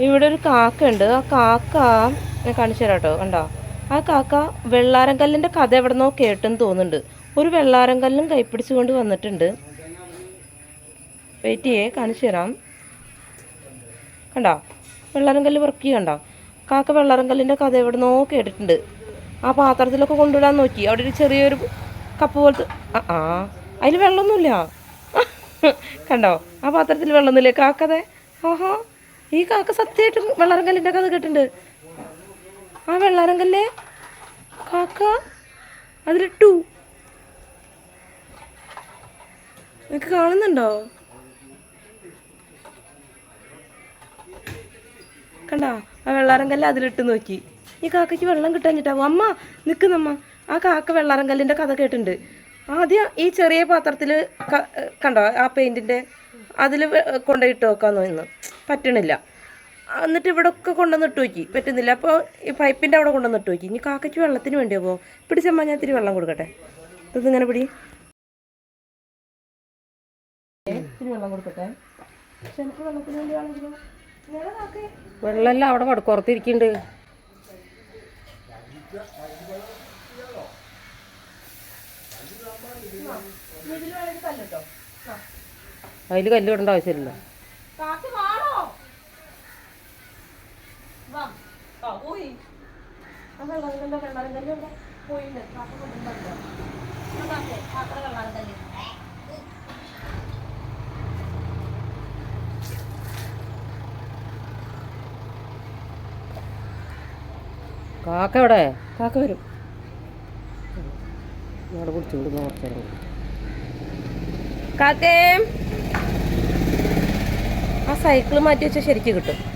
ഇവിടെ ഒരു കാക്ക ഉണ്ട് ആ കാക്ക ഞാൻ കാണിച്ചു തരാം കേട്ടോ കണ്ടോ? ആ കാക്ക വെള്ളാരംകല്ലിന്റെ കഥ എവിടെന്നോ കേട്ടെന്ന് തോന്നുന്നുണ്ട്. ഒരു വെള്ളാരംകല്ലും കൈപ്പിടിച്ചുകൊണ്ട് വന്നിട്ടുണ്ട്. വെയിറ്റ് ചെയ്യേ കാണിച്ചു തരാം. കണ്ടോ? വെള്ളാരംകല്ല് വർക്ക് കണ്ടോ? കാക്ക വെള്ളാരംകല്ലിന്റെ കഥ എവിടെന്നോ കേട്ടിട്ടുണ്ട്. ആ പാത്രത്തിലൊക്കെ കൊണ്ടുവിടാൻ നോക്കി. അവിടെ ഒരു ചെറിയൊരു കപ്പ് പോലത്തെ ആ ആ. അതിൽ വെള്ളമൊന്നുമില്ല. കണ്ടോ? ആ പാത്രത്തിൽ വെള്ളമൊന്നുമില്ലേ? കാക്കതെ. ഓഹോ ഈ കാക്ക സത്യമായിട്ട് വെള്ളാരങ്കല്ലിന്റെ കഥ കേട്ടിട്ടുണ്ട്. ആ വെള്ളാരങ്കല്ലേ? കാക്ക അതിലിട്ടു നിനക്ക് കാണുന്നുണ്ടോ? കണ്ടോ? ആ വെള്ളാരങ്കല്ല് അതിലിട്ട് നോക്കി. ഈ കാക്കയ്ക്ക് വെള്ളം കിട്ടാഞ്ഞിട്ടാവും അമ്മ നിൽക്കുന്നമ്മ. ആ കാക്ക വെള്ളാരങ്കല്ലിന്റെ കഥ കേട്ടിട്ടുണ്ട്. ആദ്യം ഈ ചെറിയ പാത്രത്തിൽ കണ്ടോ? ആ പെയിന്റിന്റെ അതിൽ കൊണ്ടുപോയിട്ട് നോക്കാമെന്ന് പറ്റണില്ല. എന്നിട്ട് ഇവിടെ ഒക്കെ കൊണ്ടുവന്നിട്ട് നോക്കി പറ്റുന്നില്ല. അപ്പോൾ ഈ പൈപ്പിന്റെ അവിടെ കൊണ്ടുവന്നിട്ട് നോക്കി ഇനി കാക്കയ്ക്ക് വെള്ളത്തിന് വേണ്ടിയാവോ പിടിച്ചമ്മ ഞാൻ ഇത്തിരി വെള്ളം കൊടുക്കട്ടെ. ഇതിങ്ങനെ പിടി? ഇത്തിരി വെള്ളം കൊടുക്കട്ടെ. വെള്ളത്തിന് വേണ്ടി ആണെങ്കിലോ? വെള്ളമെല്ലാം അവിടെ കടക്കുറത്തിരിക്കുന്നുണ്ട് അതിൽ കല്ല് ഇടേണ്ട ആവശ്യമില്ല കാക്ക വാണോ പോയി. കാക്ക എവിടെ? കാക്ക വരും. അവിടെ കുടിച്ചു വിടുന്ന കാക്കേ. ആ സൈക്കിൾ മാറ്റി വെച്ചാൽ ശരിക്കും കിട്ടും.